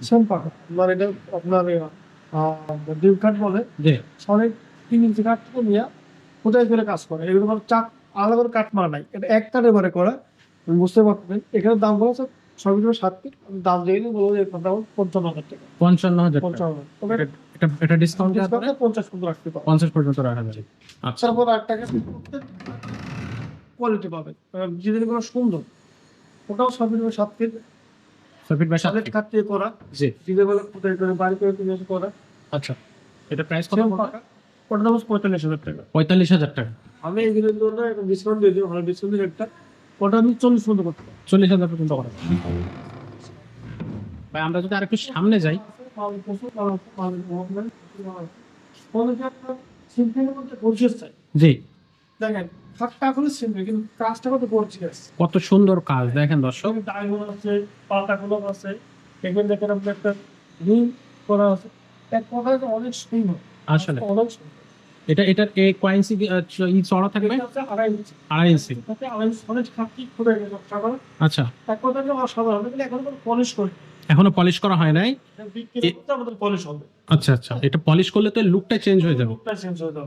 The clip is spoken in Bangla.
সেম পাকা। মানে এটা আপনার কাট বলে। অনেক তিন ইঞ্চি কাঠ নিয়ে কোথায় করে কাজ করে? এগুলো মানে আলাদা করে কাঠ মারা নাই। এটা এক কাঠে করে। বুঝতে পারবেন এখানে দাম বলা হচ্ছে ছয় মিটার সাত ফিট। দাম দিয়ে বলব যে দাম পঞ্চান্ন হাজার টাকা। পঞ্চান্ন হাজার পঞ্চান্ন এটা- এটা ডিসকাউন্ট পঞ্চাশ পর্যন্ত রাখতে পারব। পঞ্চাশ পর্যন্ত রাখা যাবে। আচ্ছা। তারপর আর টাকা কোয়ালিটি পাবে জিনিসগুলো সুন্দর ওটাও ছয় মিটার সাত ফিট। দিয়ে করা। জি। জিনিসগুলো কোথায় করে বাড়ি করে করা। আচ্ছা। এটা প্রাইস কত? ওটা দাম পঁয়তাল্লিশ হাজার টাকা। পঁয়তাল্লিশ হাজার টাকা। আমি এগুলোর জন্য একটা ডিসকাউন্ট দিয়ে দিই ভালো ডিসকাউন্টের একটা। ওটা আমি চল্লিশ পর্যন্ত করতে চল্লিশ হাজার পর্যন্ত করা। ভাই আমরা যদি আরেকটু সামনে যাই। জি। দেখেন সিম্পল কিন্তু কাজটা কত গর্জিয়াস কত সুন্দর কাজ দেখেন দর্শক। ডায়মন্ড আছে পাল্টা গোলাপ আছে এখানে দেখেন আপনার একটা রিং করা আছে। এক কথায় অনেক সুন্দর। আসলে। অনেক সুন্দর। এটা এটার এ কয়েন্সি ই চড়া থাকবে? হচ্ছে আড়াই ইঞ্চি আড়াই ইঞ্চি আড়াই ইঞ্চি অনেক খাটটি খুলে গেছে আচ্ছা। এক কথায় যে অসাধারণ কিন্তু এখন কোনো পলিশ করে এখনও পলিশ করা হয় নাই? পলিশ হবে। আচ্ছা আচ্ছা। এটা পলিশ করলে তো লুকটা চেঞ্জ হয়ে যাবে। চেঞ্জ হয়ে যাবে।